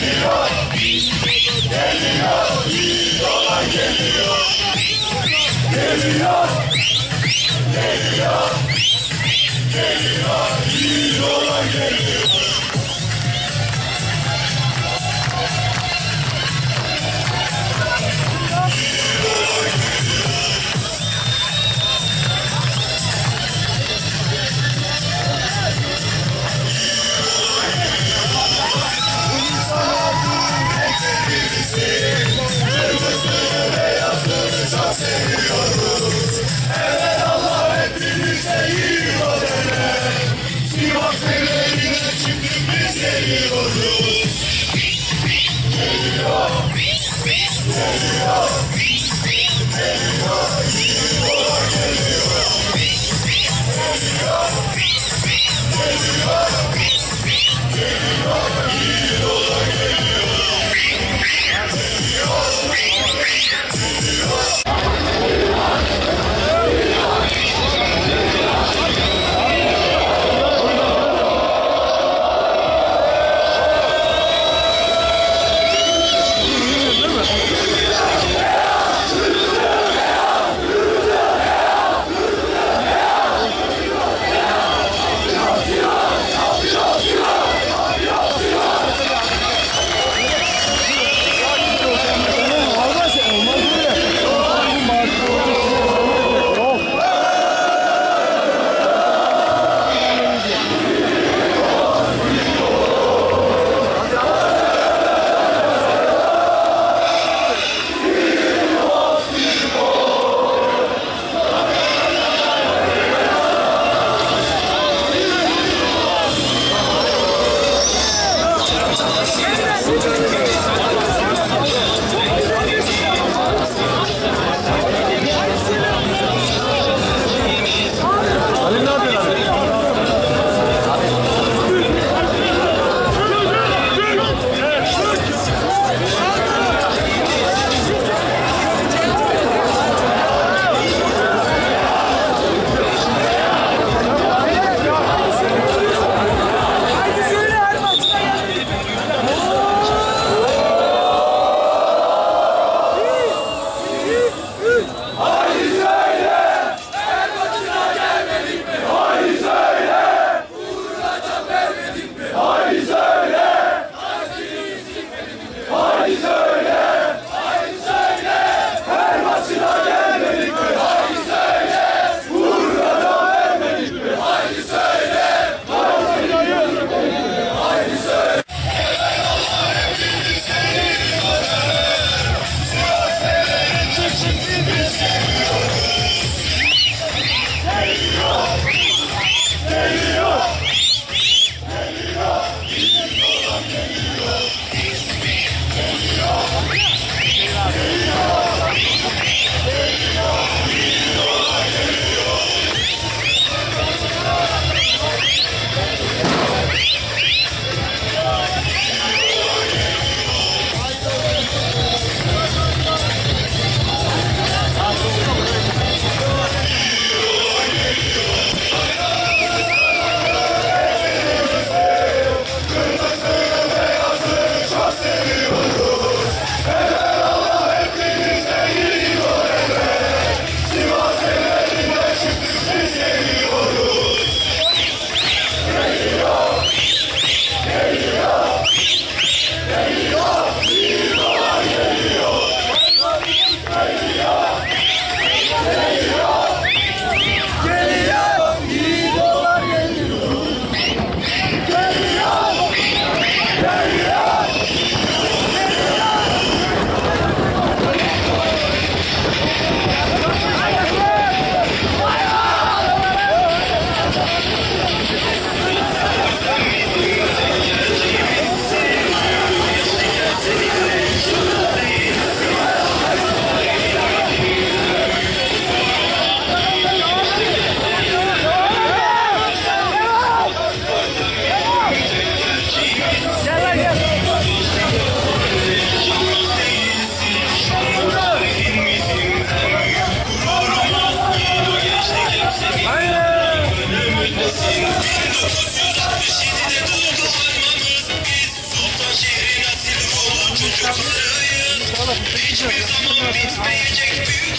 geliyor. Geliyor. İyi dolar geliyor. Geliyor. Geliyor. Geliyor. Oh, Çok, çok, çok, çok.